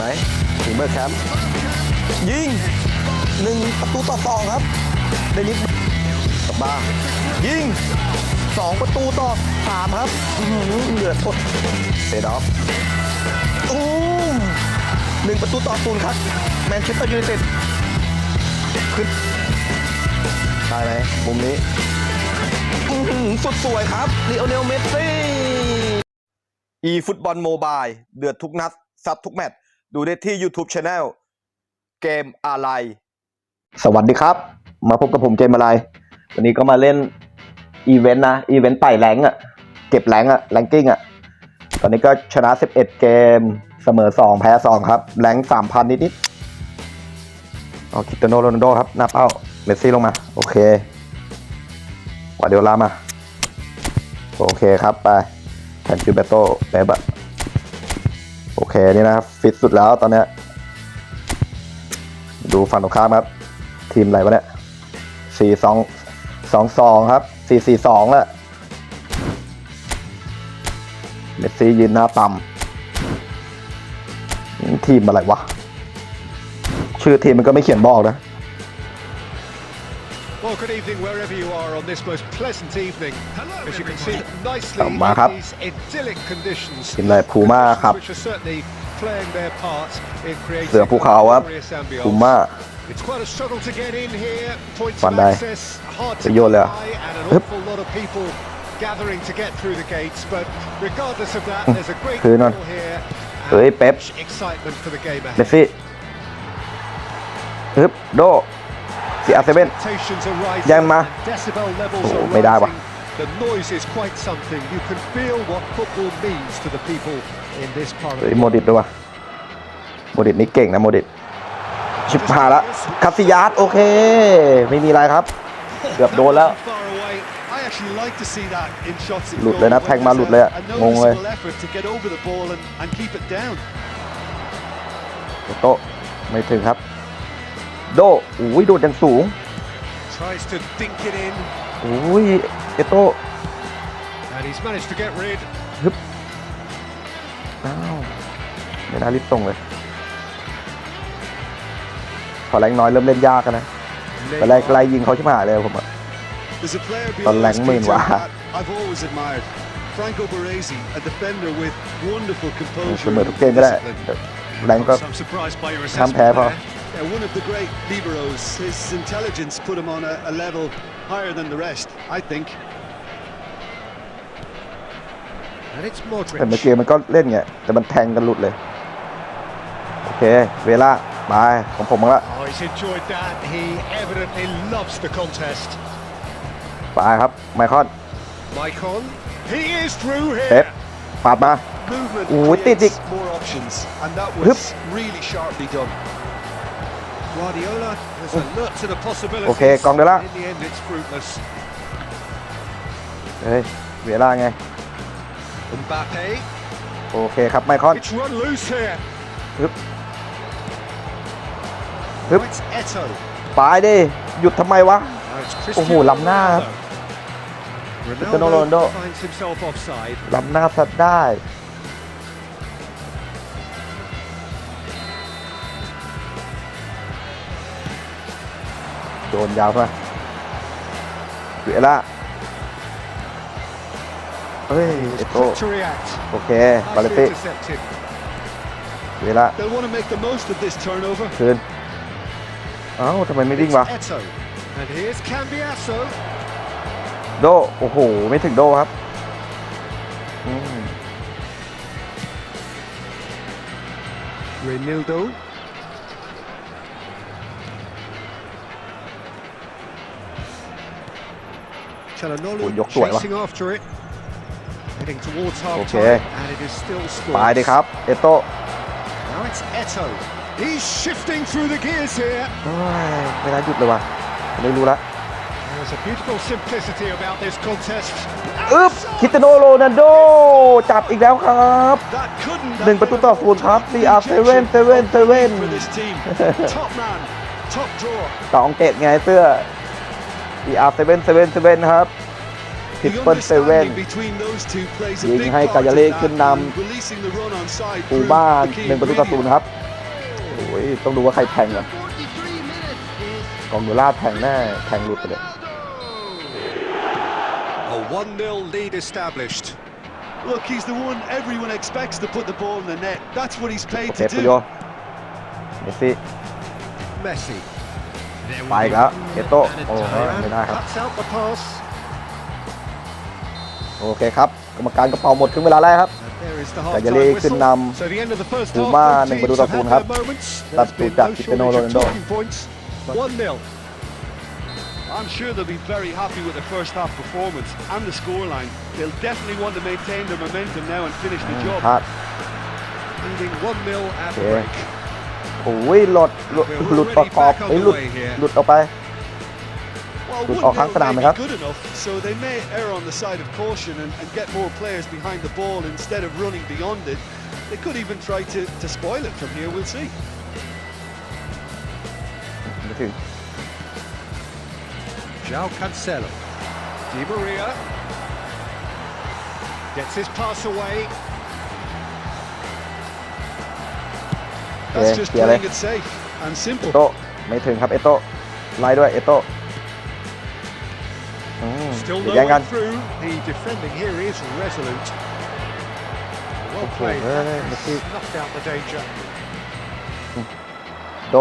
ไหมทีมเมอร์แคมป์ยิงหนึ่งประตูต่อสองครับ เดนิสกลับมายิงสองประตูต่อสามครับเหลือทดเซดอฟอู้หนึ่งประตูต่อศูนย์ครับ แมนเชสเตอร์ยูไนเต็ดขึ้นได้ไหมมุมนี้สุดสวยครับลีโอเนลเมสซี่อีฟุตบอลโมบายเดือดทุกนัดซับทุกแมตช์ดูได้ที่ YouTube Channel เกมอะไรสวัสดีครับ มาพบกับผมเกมอะไรวันนี้ก็มาเล่น อีเวนต์นะ อีเวนต์ไต่แรงอะ่ะ เก็บแรงอะ่ะแรงกิ้งอะ่ะ ตอนนี้ก็ชนะ 11 เกมเสมอ2แพ้ 2 ครับ แรง3,000 นิด ๆ เอาคิตโนโรนโดครับ หน้าเป้า เมสซี่ลงมา โอเค กว่าเดียวลามา โอเคครับไปแทนคิวเบโต้แบบแขนนี่นะครับ ฟิตสุดแล้วตอนนี้ดูฝันตรงข้ามครับ ทีมอะไรวะเนี่ยสี่สองสองสองครับสี่สี่สองละเมสซี่ยืนหน้าต่ำทีมอะไรวะ ชื่อทีมมันก็ไม่เขียนบอกนะ Well, good evening wherever you are on this most pleasant evening. Hello, As you can see nicely กลับมาครับ these idyllic conditions. ทีมเลยพูม่าครับ Which are certainly playing their part in creating เสือภูเขาครับ glorious ambience. It's quite a struggle to get in here. Points of access hard to จะโยนเลยอะ and an awful lot of people gathering to get through the gates. But regardless of that, there's a mm. great คืนก่อน here. เฮ้ย and excitement for the game เม ahead. สซี่ฮึบโดที่อาเซเว่นยังมา โอ้ไม่ได้วะ The noise is quite something. You can feel what football means to the people in this part. โมดิดด้วยวะโมดิดนี่เก่งนะโมดิดชิบหายละ คาสิยาสโอเค ไม่มีอะไรครับ เกือบโดนแล้ว หลุดเลยนะแทงมาหลุดเลยงงเลย โตไม่ถึงครับโดโอ้โดดอย่างสูง โอ้ยเอโตฮึบอ้าวไม่ได้รีบตรงเลย พอแรงน้อยเริ่มเล่นยากนนะตอแรกไล่ยิงเขาชิบหายเลยผมอะตอนแรงมือนว่าชมเหมือนทุกเกมก็ได้แรงก็ทำแพ้พอ one of the great liberos. His intelligence put him on a, a level higher than the rest, I think. And it's Modric. แต่เมื่อกี้มันก็เล่นไงแต่มันแทงกันหลุดเลยโอเคเวลาไปของผมละ Oh, he's enjoyed that. He evidently loves the contest. ไปครับไมคอน Maicon. He is through เป๊ป here. ปาดมา Movement Ooh, it more options, and really sharply done. โอเคกองเดล่าเฮ้ยเวล่าไงโอเคครับไมคอนฮึบฮึบปายดิหยุดทำไมวะโอ้โหล้ำหน้าครับโรนโดล้ำหน้าสัตว์ได้โดนยาวไปดูเอล่าเฮ้ยเอโตโอเค บาเลเต้เวลาเคลื่อนเอ้าทำไมไม่ดิ้งวะโด โอ้โห ไม่ถึงโดครับเรนิลโดโอ้ยกสวยว่ะโอเคไปดีครับ เอโต้เฮ้ยไม่ได้หยุดเลยวะไม่รู้ละอึ๊บคิตโนโรนันโดจับอีกแล้วครับหนึ่งประตูต่อศูนย์ครับซีอาร์เซเว่นเซเว่นเซเว่นตองเกตไงเสื้อ ER 7 7 7ครับทิปเปิลเซเว่นยิงให้กายาเล่ขึ้นนำปูบ้านหนึ่งประตูต่อศูนย์ครับโอ้ยต้องดูว่าใครแทงก่อนกองดูล่าแทงแน่แทงหลุดไปเลย A 1-0 lead established. Look, he's the one everyone expects to put the ball in the net. That's what he's paid to do. Messi. Messi. ไปครับเอโต้โอ้ไม่ได้ครับโอเคครับกรรมการกระเป๋าหมดครึ่งเวลาแรกครับกาเยลีขึ้นนำปูมาหนึ่งประตูต่อศูนย์ครับตัดตูจากกิเตโนโรนัลโด I'm sure they'll be very happy with the first half performance and the scoreline. They'll definitely want to maintain their momentum now and finish the job. Leading 1-0 at break. โอ้ยหลุดหลุดประกอบไอ้หลุดหลุดออกไปหลุดออกข้างสนามนะครับ So they may err on the side of caution and, get more players behind the ball instead of running beyond it. They could even try to, spoil it from here, we'll see. ไม่ถึง João Cancelo. Di Maria gets his pass away. โอเคเคลียร์เลยเอโตไม่ถึงครับเอโตไล่ด้วยเอโตแย่งกันโอเคเฮ้ยเมสซี่โด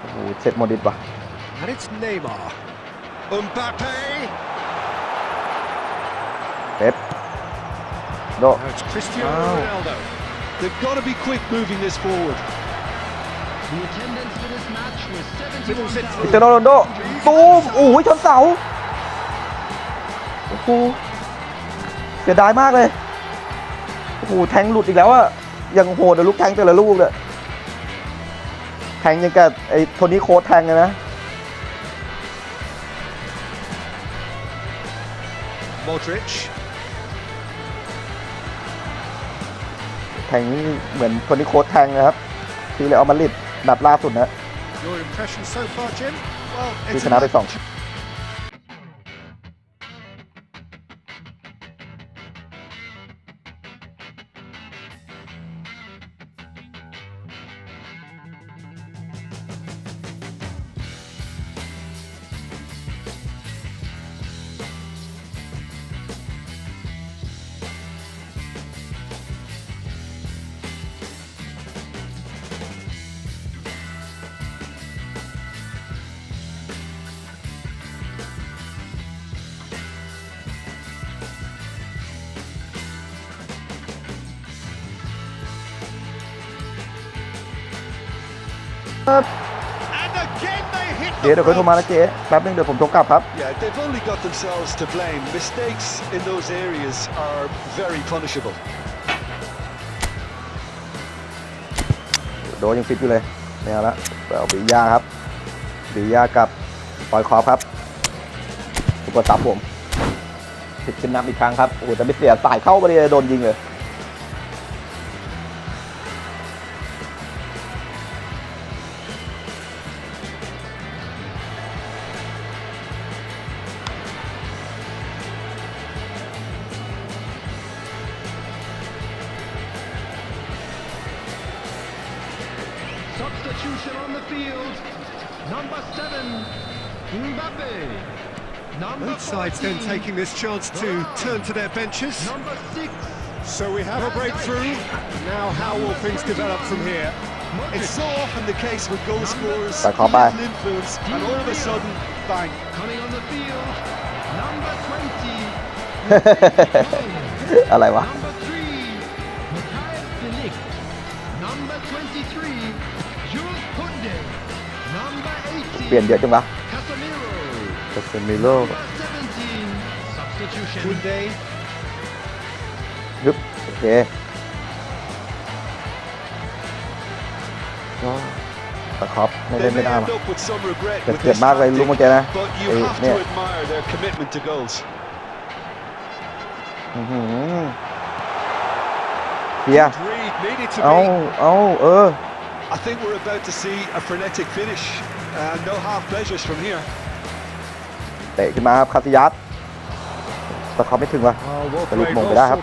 โอ้โหเสร็จโมดิตว่ะ And it's Neymar. Mbappe. Pep. No. no it's Cristiano Ronaldo. They've got to be quick moving this forward. อิตาโนโรนโดตูมโอ้ยชนเสาโอ้โหเสียดายมากเลยโอ้โหแทงหลุดอีกแล้วอะยังโหดลูกแทงแต่ละลูกเลยแทงยังกับไอ้โทนี่โค้ดแทงเลยนะ m o ดริชข่งเหมือนคนที่โค้ชแทงนะครับที่เลยเอามาลิด นับล่าสุดนะที่ชนะไปสองเจ๊เดี๋ยวค่โทรมาแล้วเจ๊แป๊บนึงเดี๋ยวผมโทรกลับครับ Yeah, they've only got themselves to blame. Mistakes in those areas are very punishable. โดนยังฟิตอยู่เลยไม่เอาละเอาบียาครับบียากับปล่อยคอครับกดตับผมติดขึ้นนำอีกครั้งครับโอ้แต่ไม่เสียสายเข้าไปเลยโดนยิงเลย Substitution on the field. Number seven, Mbappe. Number Both sides then taking this chance to turn to their benches. Number six. So we have a breakthrough. Now how will things develop from here? It's so often the case with goal scorers, an influence, and all of a sudden, bang. Coming on the field, number 20. อะไรวะ เปลี่ยนเยอะจังวะคาสเซมิโร่ฮึบโอเคตะครอบไม่เล่นไม่ได้มาเกิดมากเลยลูกเมื่อกี้นะเนี่ยเฮียเอาเอาเออ I think we're about to see a frenetic finish. เตะขึ้นมาครับคาซิยัสแต่เขาไม่ถึงวะจะลุกมงไปได้ครับ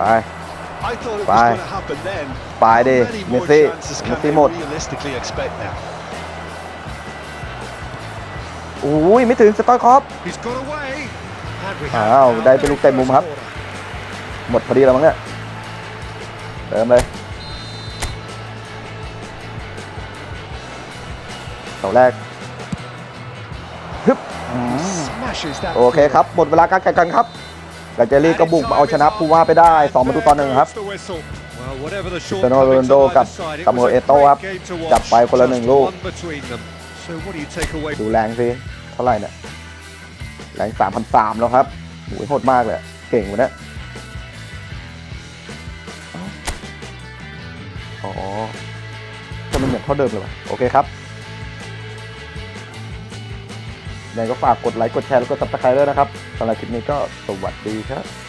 ไปไปไปเดิเมสซี่เมสซี่หมดโอ้ยไม่ถึงสตอยคอฟอ้าว ได้เป็นลูกเต็มมุมครับ หมดพอดีแล้วมั้งเนี่ยเติมเลยเสาแรก ฮึบโอเคครับ หมดเวลาการแข่งขันครับ กาเจลี่ก็บุกเอาชนะผู้ว่าไปได้2ประตูต่อหนึ่งครับเซโนโรนโดกับตามโมเอโต้ครับ จับไปคนละหนึ่งลูก ดูแรงสิเท่าไหร่เนี่ย แรง3,300แล้วครับโหดมากเลย เก่งวลยนะอจะเป็นหมือนเท่าเดิมเลยโอเคครับยังก็ฝากกดไลค์ กดแชร์แล้วก็ซับสไครต์ด้วยนะครับ สำหรับคลิปนี้ก็สวัสดีครับ